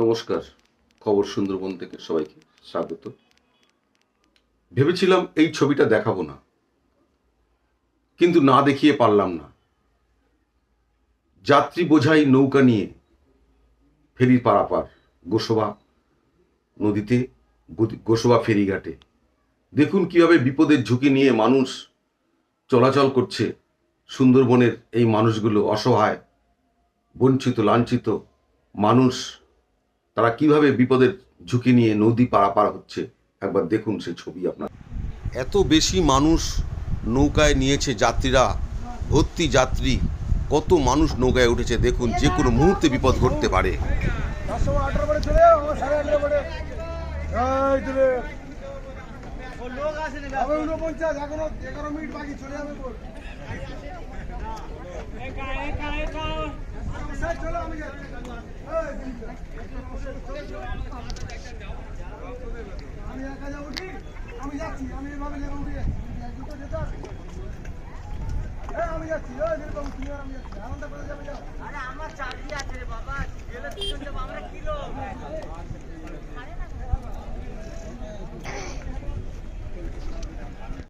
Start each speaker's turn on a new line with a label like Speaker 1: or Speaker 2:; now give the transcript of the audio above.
Speaker 1: নমস্কার, খবর সুন্দরবন থেকে সবাইকে স্বাগত। ভেবেছিলাম এই ছবিটা দেখাবো না, কিন্তু না দেখিয়ে পারলাম না। যাত্রী বোঝাই নৌকা নিয়ে ফেরির পারাপার, গোসবা নদীতে গোসবা ফেরিঘাটে। দেখুন কীভাবে বিপদের ঝুঁকি নিয়ে মানুষ চলাচল করছে। সুন্দরবনের এই মানুষগুলো অসহায়, বঞ্চিত, লাঞ্ছিত মানুষ তারা কীভাবে বিপদের ঝুঁকি নিয়ে নদী পারাপার হচ্ছে? একবার দেখুন সেই ছবি আপনার। এত বেশি মানুষ নৌকায় নিয়েছে যাত্রীরা ভর্তি যাত্রী কত মানুষ নৌকায় উঠেছে দেখুন যে কোনো মুহূর্তে বিপদ ঘটতে পারে।
Speaker 2: উনপঞ্চাশ এখনও এগারো মিনিট বাকি চলে যাবে আমি একা যাব ঠিক আমি যাচ্ছি আমি এভাবে যাব উঠে আমি যাচ্ছি আমি যাচ্ছি আনন্দ করে যাবে
Speaker 3: আমার চাকরি আছে বাবা।